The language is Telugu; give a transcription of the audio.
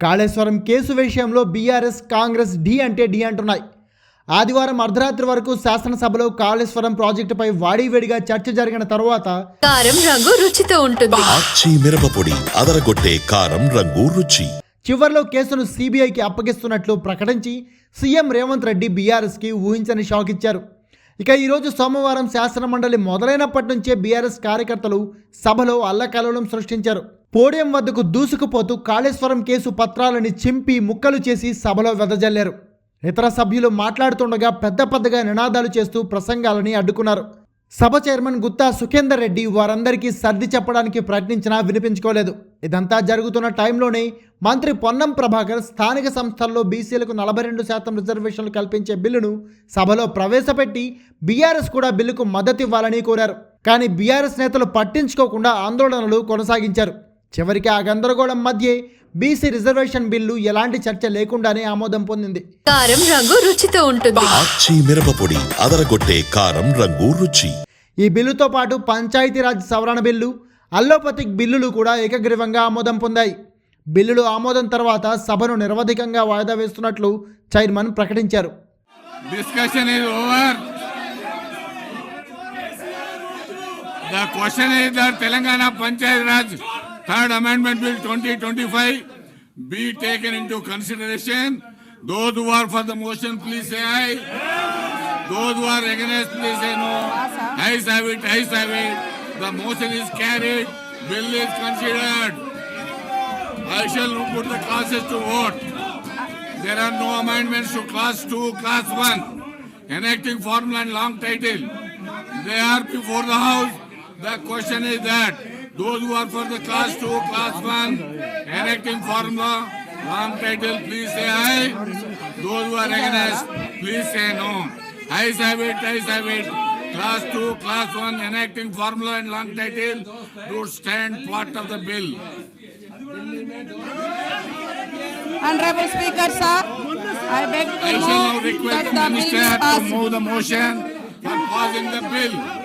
కాళేశ్వరం కేసు విషయంలో బీఆర్ఎస్ కాంగ్రెస్ ఢీ అంటే ఢీ అంటున్నాయి. ఆదివారం అర్ధరాత్రి వరకు శాసనసభలో కాళేశ్వరం ప్రాజెక్టుపై వాడివేడిగా చర్చ జరిగిన తరువాత కారం రంగు రుచితో ఉంటుంది. మిరపపొడి అదరగొట్టే కారం రంగు రుచి. చివర్లో కేసును సిబిఐకి అప్పగిస్తున్నట్లు ప్రకటించి సీఎం రేవంత్ రెడ్డి బీఆర్ఎస్కి ఊహించని షాక్ ఇచ్చారు ఇక ఈరోజు సోమవారం శాసనమండలి మొదలైనప్పటి నుంచే బీఆర్ఎస్ కార్యకర్తలు సభలో అల్లకల్లోలం సృష్టించారు. పోడియం వద్దకు దూసుకుపోతూ కాళేశ్వరం కేసు పత్రాలని చింపి ముక్కలు చేసి సభలో వెదజల్లారు. ఇతర సభ్యులు మాట్లాడుతుండగా పెద్ద పెద్దగా నినాదాలు చేస్తూ ప్రసంగాలని అడ్డుకున్నారు. సభ చైర్మన్ గుత్తా సుఖేందర్ రెడ్డి వారందరికీ సర్ది చెప్పడానికి ప్రయత్నించినా వినిపించుకోలేదు. ఇదంతా జరుగుతున్న టైంలోనే మంత్రి పొన్నం ప్రభాకర్ స్థానిక సంస్థల్లో బీసీలకు నలభై రెండు శాతం రిజర్వేషన్లు కల్పించే బిల్లును సభలో ప్రవేశపెట్టి బీఆర్ఎస్ కూడా బిల్లుకు మద్దతు ఇవ్వాలని కోరారు. కానీ బీఆర్ఎస్ నేతలు పట్టించుకోకుండా ఆందోళనలు కొనసాగించారు. చివరికి ఆ గందరగోళం మధ్యే బీసీ రిజర్వేషన్ బిల్లు ఎలాంటి చర్చ లేకుండానే ఆమోదం పొందింది. కారం రంగు రుచితో ఉంటుంది. ఆచి మిరపపొడి అదరగొట్టే కారం రంగు రుచి. ఈ బిల్లుతో పాటు పంచాయతీరాజ్ సవరణ బిల్లు అల్లోపతిక్ బిల్లులు కూడా ఏకగ్రీవంగా ఆమోదం పొందాయి. బిల్లులు ఆమోదం తర్వాత సభను నిరవధికంగా వాయిదా వేస్తున్నట్లు చైర్మన్ ప్రకటించారు. Third amendment bill twenty twenty five be taken in to for the motion please I those war recognise please say ayes have it ayes have it the motion is carried bill is considered I shall put the classes to vote. There are no amendments to class two, class one. Enacting formula and long title. They are before the house. The question is that those who are for the class two, class one, enacting formula, long title, please say aye. Those who are against, please say no. Ayes have it, ayes have it. Class two, class one, enacting formula and long title do stand part of the bill. Honorable Speaker, sir, I beg I to shall now move request that the the bill minister to passed. move the motion for passing the bill.